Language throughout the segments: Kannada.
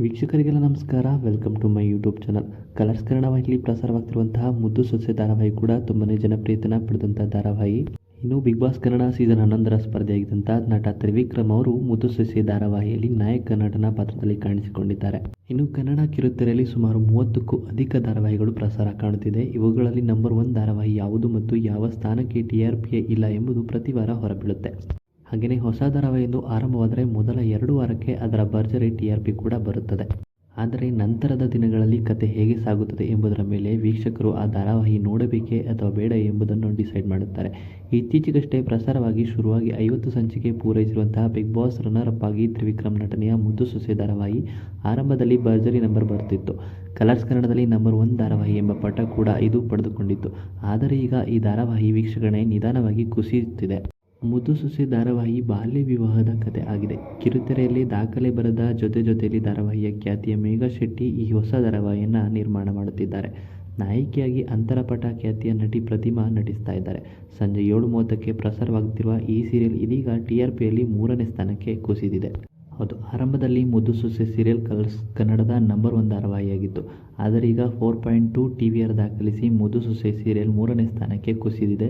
ವೀಕ್ಷಕರಿಗೆಲ್ಲ ನಮಸ್ಕಾರ. Welcome to my YouTube channel Colors Kannada ವಾಹಿನಿಯಲ್ಲಿ ಪ್ರಸಾರವಾಗ್ತಿರುವಂತಹ ಮುದ್ದು ಸೊಸೆ ಧಾರಾವಾಹಿ ಕೂಡ ತುಂಬನೇ ಜನಪ್ರಿಯತೆನ ಪಡೆದಂಥ ಧಾರಾವಾಹಿ. ಇನ್ನು ಬಿಗ್ ಬಾಸ್ ಕನ್ನಡ ಸೀಸನ್ ಹನ್ನೊಂದರ ಸ್ಪರ್ಧೆಯಾಗಿದ್ದಂಥ ನಟ ತ್ರಿವಿಕ್ರಮ್ ಅವರು ಮುದ್ದು ಸೊಸೆ ಧಾರಾವಾಹಿಯಲ್ಲಿ ನಾಯಕ ನಟನ ಪಾತ್ರದಲ್ಲಿ ಕಾಣಿಸಿಕೊಂಡಿದ್ದಾರೆ. ಇನ್ನು ಕನ್ನಡ ಕಿರುತೆರೆಯಲ್ಲಿ ಸುಮಾರು ಮೂವತ್ತಕ್ಕೂ ಅಧಿಕ ಧಾರಾವಾಹಿಗಳು ಪ್ರಸಾರ ಕಾಣುತ್ತಿದೆ. ಇವುಗಳಲ್ಲಿ ನಂಬರ್ ಒನ್ ಧಾರಾವಾಹಿ ಯಾವುದು ಮತ್ತು ಯಾವ ಸ್ಥಾನಕ್ಕೆ ಟಿ ಆರ್ ಪಿ ಇಲ್ಲ ಎಂಬುದು ಪ್ರತಿ ವಾರ ಹೊರಬೀಳುತ್ತೆ. ಹಾಗೆಯೇ ಹೊಸ ಧಾರಾವಾಹಿಯೊಂದು ಆರಂಭವಾದರೆ ಮೊದಲ ಎರಡು ವಾರಕ್ಕೆ ಅದರ ಭರ್ಜರಿ ಟಿ ಆರ್ ಪಿ ಕೂಡ ಬರುತ್ತದೆ. ಆದರೆ ನಂತರದ ದಿನಗಳಲ್ಲಿ ಕತೆ ಹೇಗೆ ಸಾಗುತ್ತದೆ ಎಂಬುದರ ಮೇಲೆ ವೀಕ್ಷಕರು ಆ ಧಾರಾವಾಹಿ ನೋಡಬೇಕೇ ಅಥವಾ ಬೇಡ ಎಂಬುದನ್ನು ಡಿಸೈಡ್ ಮಾಡುತ್ತಾರೆ. ಇತ್ತೀಚೆಗಷ್ಟೇ ಪ್ರಸಾರವಾಗಿ ಶುರುವಾಗಿ ಐವತ್ತು ಸಂಚಿಕೆ ಪೂರೈಸಿರುವಂತಹ ಬಿಗ್ ಬಾಸ್ ರನ್ನರ್ ಅಪ್ ಆಗಿ ತ್ರಿವಿಕ್ರಮ್ ನಟನೆಯ ಮುದ್ದು ಸೊಸೆ ಧಾರಾವಾಹಿ ಆರಂಭದಲ್ಲಿ ಭರ್ಜರಿ ನಂಬರ್ ಬರುತ್ತಿತ್ತು ಕಲರ್ಸ್ ಕನ್ನಡದಲ್ಲಿ ನಂಬರ್ ಒನ್ ಧಾರಾವಾಹಿ ಎಂಬ ಪಟ ಕೂಡ ಇದು ಪಡೆದುಕೊಂಡಿತ್ತು. ಆದರೆ ಈಗ ಈ ಧಾರಾವಾಹಿ ವೀಕ್ಷಕಣೆ ನಿಧಾನವಾಗಿ ಕುಸಿಯುತ್ತಿದೆ. ಮುದ್ದು ಸೊಸೆ ಧಾರಾವಾಹಿ ಬಾಲ್ಯ ವಿವಾಹದ ಕಥೆ ಆಗಿದೆ. ಕಿರುತೆರೆಯಲ್ಲಿ ದಾಖಲೆ ಬರೆದ ಜೊತೆ ಜೊತೆಯಲ್ಲಿ ಧಾರಾವಾಹಿಯ ಖ್ಯಾತಿಯ ಮೇಘಾ ಶೆಟ್ಟಿ ಈ ಹೊಸ ಧಾರಾವಾಹಿಯನ್ನು ನಿರ್ಮಾಣ ಮಾಡುತ್ತಿದ್ದಾರೆ. ನಾಯಕಿಯಾಗಿ ಅಂತರಪಟ ಖ್ಯಾತಿಯ ನಟಿ ಪ್ರತಿಮಾ ನಟಿಸ್ತಾ ಇದ್ದಾರೆ. ಸಂಜೆ ಏಳು ಮೂವತ್ತಕ್ಕೆ ಪ್ರಸಾರವಾಗುತ್ತಿರುವ ಈ ಸೀರಿಯಲ್ ಇದೀಗ ಟಿ ಆರ್ ಪಿಯಲ್ಲಿ ಮೂರನೇ ಸ್ಥಾನಕ್ಕೆ ಕುಸಿದಿದೆ. ಹೌದು. ಆರಂಭದಲ್ಲಿ ಮುದ್ದು ಸೊಸೆ ಸೀರಿಯಲ್ ಕಲರ್ಸ್ ಕನ್ನಡದ ನಂಬರ್ ಒನ್ ಧಾರಾವಾಹಿಯಾಗಿತ್ತು. ಆದರೆ ಈಗ four point two T V R ದಾಖಲಿಸಿ ಮುದ್ದು ಸೊಸೆ ಸೀರಿಯಲ್ ಮೂರನೇ ಸ್ಥಾನಕ್ಕೆ ಕುಸಿದಿದೆ.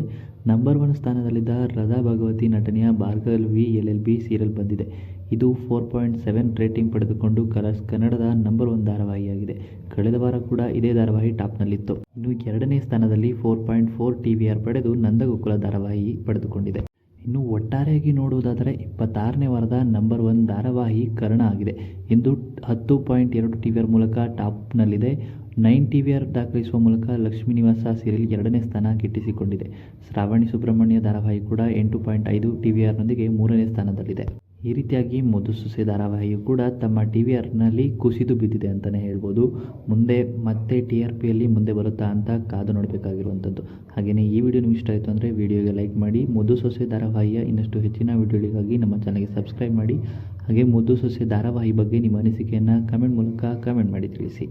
ನಂಬರ್ ಒನ್ ಸ್ಥಾನದಲ್ಲಿದ್ದ ರದಾ ಭಗವತಿ ನಟನೆಯ V L L B serial ಬಂದಿದೆ. ಇದು ಫೋರ್ ಪಾಯಿಂಟ್ ಸೆವೆನ್ ರೇಟಿಂಗ್ ಪಡೆದುಕೊಂಡು ಕಲರ್ಸ್ ಕನ್ನಡದ ನಂಬರ್ ಒನ್ ಧಾರಾವಾಹಿಯಾಗಿದೆ. ಕಳೆದ ವಾರ ಕೂಡ ಇದೇ ಧಾರಾವಾಹಿ ಟಾಪ್ನಲ್ಲಿತ್ತು ಇನ್ನು ಎರಡನೇ ಸ್ಥಾನದಲ್ಲಿ four point four T V R ಪಡೆದು ನಂದಗೋಕುಲ ಧಾರಾವಾಹಿ ಪಡೆದುಕೊಂಡಿದೆ. ಒಟ್ಟಾರೆಯಾಗಿ ನೋಡುವುದಾದರೆ ಇಪ್ಪತ್ತಾರನೇ ವಾರದ ನಂಬರ್ ಒನ್ ಧಾರಾವಾಹಿ ಕರ್ಣ ಆಗಿದೆ. ಇಂದು ಹತ್ತು ಪಾಯಿಂಟ್ ಎರಡು ಟಿ ವಿಯರ್ ಮೂಲಕ ಟಾಪ್ನಲ್ಲಿದೆ. ನೈನ್ ಟಿ ವಿಆರ್ ದಾಖಲಿಸುವ ಮೂಲಕ ಲಕ್ಷ್ಮೀ ನಿವಾಸ ಸೀರಿಯಲ್ ಎರಡನೇ ಸ್ಥಾನ ಗಿಟ್ಟಿಸಿಕೊಂಡಿದೆ. ಶ್ರಾವಣಿ ಸುಬ್ರಹ್ಮಣ್ಯ ಧಾರಾವಾಹಿ ಕೂಡ ಎಂಟು ಪಾಯಿಂಟ್ ಐದು ಟಿ ವಿ ಆರ್ನೊಂದಿಗೆ ಮೂರನೇ ಸ್ಥಾನದಲ್ಲಿದೆ. ಈ ರೀತಿಯಾಗಿ ಮಧುಸೂಸೆ ಸೊಸೆ ಧಾರಾವಾಹಿಯು ಕೂಡ ತಮ್ಮ ಟಿ ವಿ ಆರ್ನಲ್ಲಿ ಕುಸಿದು ಬಿದ್ದಿದೆ ಅಂತಲೇ ಹೇಳ್ಬೋದು. ಮುಂದೆ ಮತ್ತೆ ಟಿ ಆರ್ ಪಿಯಲ್ಲಿ ಮುಂದೆ ಬರುತ್ತಾ ಅಂತ ಕಾದು ನೋಡಬೇಕಾಗಿರುವಂಥದ್ದು. ಹಾಗೆಯೇ ಈ ವಿಡಿಯೋ ನಿಮ್ಗೆ ಇಷ್ಟ ಆಯಿತು ಅಂದರೆ ವಿಡಿಯೋಗೆ ಲೈಕ್ ಮಾಡಿ ಮಧು ಸೊಸೆ ಧಾರಾವಾಹಿಯ ಇನ್ನಷ್ಟು ಹೆಚ್ಚಿನ ವಿಡಿಯೋಗಳಿಗಾಗಿ ನಮ್ಮ ಚಾನಲ್ಗೆ ಸಬ್ಸ್ಕ್ರೈಬ್ ಮಾಡಿ, ಹಾಗೆ ಮಧು ಸೊಸೆ ಧಾರಾವಾಹಿ ಬಗ್ಗೆ ನಿಮ್ಮ ಅನಿಸಿಕೆಯನ್ನು ಕಮೆಂಟ್ ಮೂಲಕ ಕಮೆಂಟ್ ಮಾಡಿ ತಿಳಿಸಿ.